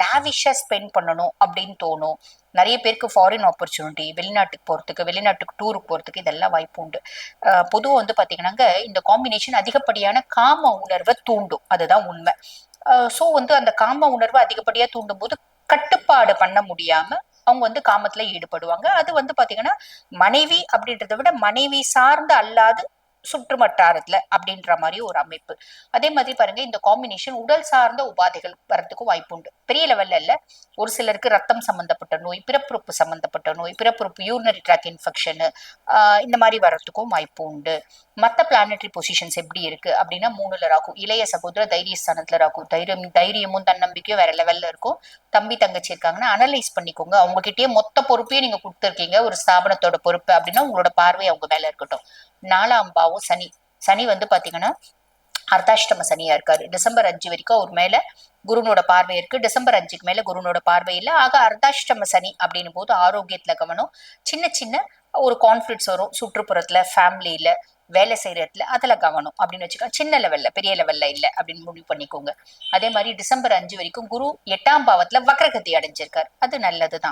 லாவிஷாக spend பண்ணணும் அப்படின்னு தோணும். நிறைய பேருக்கு ஃபாரின் ஆப்பர்ச்சுனிட்டி வெளிநாட்டுக்கு போகிறதுக்கு வெளிநாட்டுக்கு டூருக்கு போகிறதுக்கு இதெல்லாம் வாய்ப்பு உண்டு. பொதுவாக வந்து பார்த்தீங்கன்னாங்க இந்த காம்பினேஷன் அதிகப்படியான காம உணர்வை தூண்டும். அதுதான் உண்மை. ஸோ வந்து அந்த காம உணர்வை அதிகப்படியாக தூண்டும் போது கட்டுப்பாடு பண்ண முடியாம அவங்க வந்து காமத்துல ஈடுபடுவாங்க. அது வந்து பாத்தீங்கன்னா மனைவி அப்படின்றத விட மனைவி சார்ந்த அல்லாது சுற்று வட்டாரத்துல அப்படின்ற மாதிரி ஒரு அமைப்பு. அதே மாதிரி பாருங்க இந்த காம்பினேஷன் உடல் சார்ந்த உபாதைகள் வரதுக்கும் வாய்ப்பு உண்டு. பெரிய லெவல்ல இல்ல. ஒரு சிலருக்கு ரத்தம் சம்பந்தப்பட்ட நோய் பிறப்புறுப்பு சம்பந்தப்பட்ட நோய் பிறப்புறுப்பு யூரினரி ட்ராக் இன்ஃபெக்ஷனு இந்த மாதிரி வர்றதுக்கும் வாய்ப்பு உண்டு. மற்ற பிளானட்டரி பொசிஷன்ஸ் எப்படி இருக்கு அப்படின்னா மூணுல ராகும் இளைய சகோதர தைரிய ஸ்தானத்துல ராகும் தைரியம் தைரியமும் தன்னம்பிக்கையும் வேற லெவல்ல இருக்கும். தம்பி தங்கச்சி இருக்காங்கன்னா அனலைஸ் பண்ணிக்கோங்க. அவங்க கிட்டயே மொத்த பொறுப்பையும் நீங்க கொடுத்துருக்கீங்க. ஒரு ஸ்தாபனத்தோட பொறுப்பு அப்படின்னா உங்களோட பார்வை அவங்க மேல இருக்கட்டும். நாலாம் பாவம் சனி. சனி வந்து பாத்தீங்கன்னா அர்த்தாஷ்டம சனியா இருக்காரு. டிசம்பர் அஞ்சு வரைக்கும் அவர் மேல குருனோட பார்வை இருக்கு. டிசம்பர் அஞ்சுக்கு மேல குருனோட பார்வை இல்லை. ஆக அர்த்தாஷ்டம சனி அப்படின்னும் போது ஆரோக்கியத்துல கவனம். சின்ன சின்ன ஒரு கான்ஃபிளிக்ஸ் வரும். சுற்றுப்புறத்துல ஃபேமிலியில வேலை செய்யற இடத்துல அதுல கவனம் அப்படின்னு வச்சுக்கோங்க சின்ன லெவல்ல பெரிய லெவல்ல இல்ல அப்படின்னு முடிவு பண்ணிக்கோங்க. அதே மாதிரி டிசம்பர் அஞ்சு வரைக்கும் குரு எட்டாம் பாவத்துல வக்ரகதி அடைஞ்சிருக்காரு. அது நல்லதுதான்.